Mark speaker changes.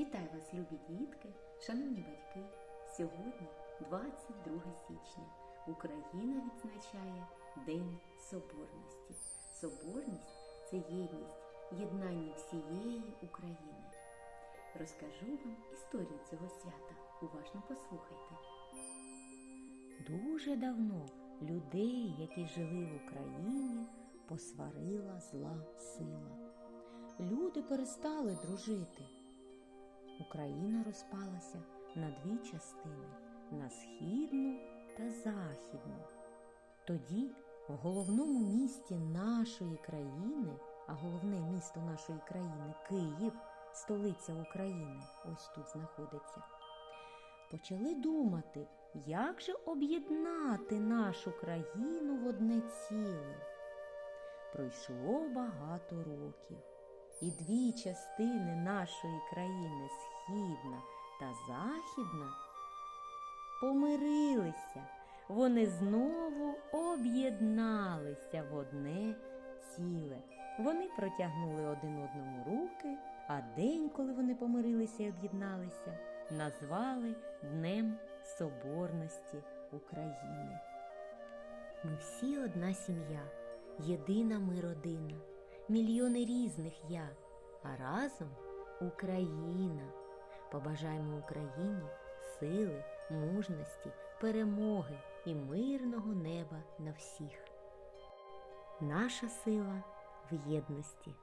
Speaker 1: Вітаю вас, любі дітки, шановні батьки. Сьогодні 22 січня. Україна відзначає День Соборності. Соборність це єдність, єднання всієї України. Розкажу вам історію цього свята. Уважно послухайте. Дуже давно людей, які жили в Україні, посварила зла сила. Люди перестали дружити. Україна розпалася на дві частини на східну та західну. Тоді в головному місті нашої країни, а головне місто нашої країни Київ, столиця України, ось тут знаходиться, почали думати, як же об'єднати нашу країну в одне ціле. Пройшло багато років, і дві частини нашої країни східна та західна помирилися. Вони знову об'єдналися в одне ціле. Вони протягнули один одному руки, а день, коли вони помирилися і об'єдналися, назвали Днем Соборності України. Ми всі одна сім'я, єдина ми родина, мільйони різних я, а разом Україна. Побажаємо Україні сили, мужності, перемоги і мирного неба на всіх. Наша сила в єдності.